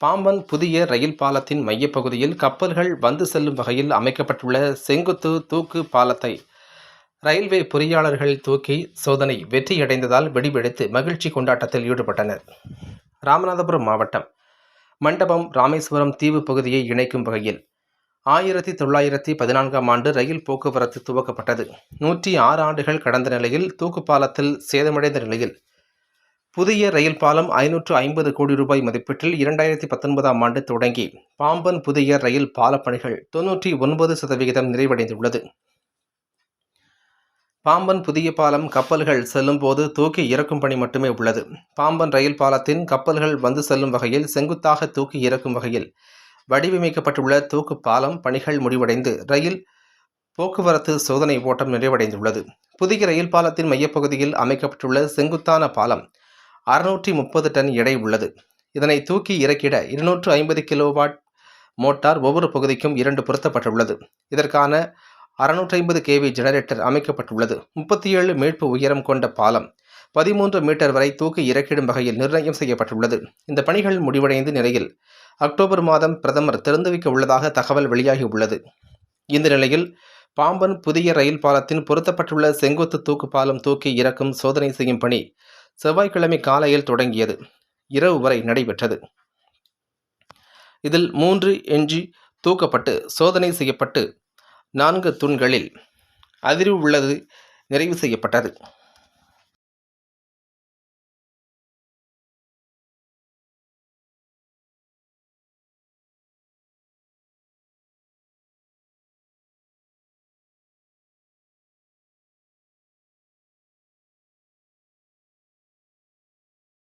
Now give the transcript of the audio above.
பாம்பன் புதிய ரயில் பாலத்தின் மையப்பகுதியில் கப்பல்கள் வந்து செல்லும் வகையில் அமைக்கப்பட்டுள்ள செங்குத்து தூக்கு பாலத்தை ரயில்வே பொறியாளர்கள் தூக்கி சோதனை வெற்றியடைந்ததால் வெடிவெடித்து மகிழ்ச்சி கொண்டாட்டத்தில் ஈடுபட்டனர். ராமநாதபுரம் மாவட்டம் மண்டபம் ராமேஸ்வரம் தீவு பகுதியை இணைக்கும் வகையில் ஆயிரத்தி தொள்ளாயிரத்தி பதினான்காம் ஆண்டு ரயில் போக்குவரத்து துவக்கப்பட்டது. நூற்றி ஆறு ஆண்டுகள் கடந்த நிலையில் தூக்கு பாலத்தில் சேதமடைந்த நிலையில் புதிய ரயில் பாலம் ஐநூற்று ஐம்பது கோடி ரூபாய் மதிப்பீட்டில் இரண்டாயிரத்தி பத்தொன்பதாம் ஆண்டு தொடங்கி. பாம்பன் புதிய ரயில் பாலப் பணிகள் தொன்னூற்றி ஒன்பது சதவிகிதம் நிறைவடைந்துள்ளது. பாம்பன் புதிய பாலம் கப்பல்கள் செல்லும் போது தூக்கி இறக்கும் பணி மட்டுமே உள்ளது. பாம்பன் ரயில் பாலத்தின் கப்பல்கள் வந்து செல்லும் வகையில் செங்குத்தாக தூக்கி இறக்கும் வகையில் வடிவமைக்கப்பட்டுள்ள தூக்கு பாலம் பணிகள் முடிவடைந்து ரயில் போக்குவரத்து சோதனை ஓட்டம் நிறைவடைந்துள்ளது. புதிய ரயில் பாலத்தின் மையப்பகுதியில் அமைக்கப்பட்டுள்ள செங்குத்தான பாலம் அறுநூற்றி முப்பது டன் எடை உள்ளது. இதனை தூக்கி இறக்கிட இருநூற்று ஐம்பது கிலோவாட் மோட்டார் ஒவ்வொரு பகுதிக்கும் இரண்டு பொருத்தப்பட்டுள்ளது. இதற்கான அறுநூற்றி ஐம்பது கேவி ஜெனரேட்டர் அமைக்கப்பட்டுள்ளது. முப்பத்தி ஏழு மீட்பு உயரம் கொண்ட பாலம் பதிமூன்று மீட்டர் வரை தூக்கி இறக்கிடும் வகையில் நிர்ணயம் செய்யப்பட்டுள்ளது. இந்த பணிகள் முடிவடைந்த நிலையில் அக்டோபர் மாதம் பிரதமர் திறந்து வைக்க உள்ளதாக தகவல் வெளியாகியுள்ளது. இந்த நிலையில் பாம்பன் புதிய ரயில் பாலத்தின் பொருத்தப்பட்டுள்ள செங்குத்து தூக்கு பாலம் தூக்கி இறக்கும் சோதனை செய்யும் பணி செவ்வாய்க்கிழமை காலையில் தொடங்கியது. இரவு வரை நடைபெற்றது. இதில் மூன்று எஞ்சி தூக்கப்பட்டு சோதனை செய்யப்பட்டு நான்கு தூண்களில் அதிர்வு உள்ளது நிறைவு செய்யப்பட்டது.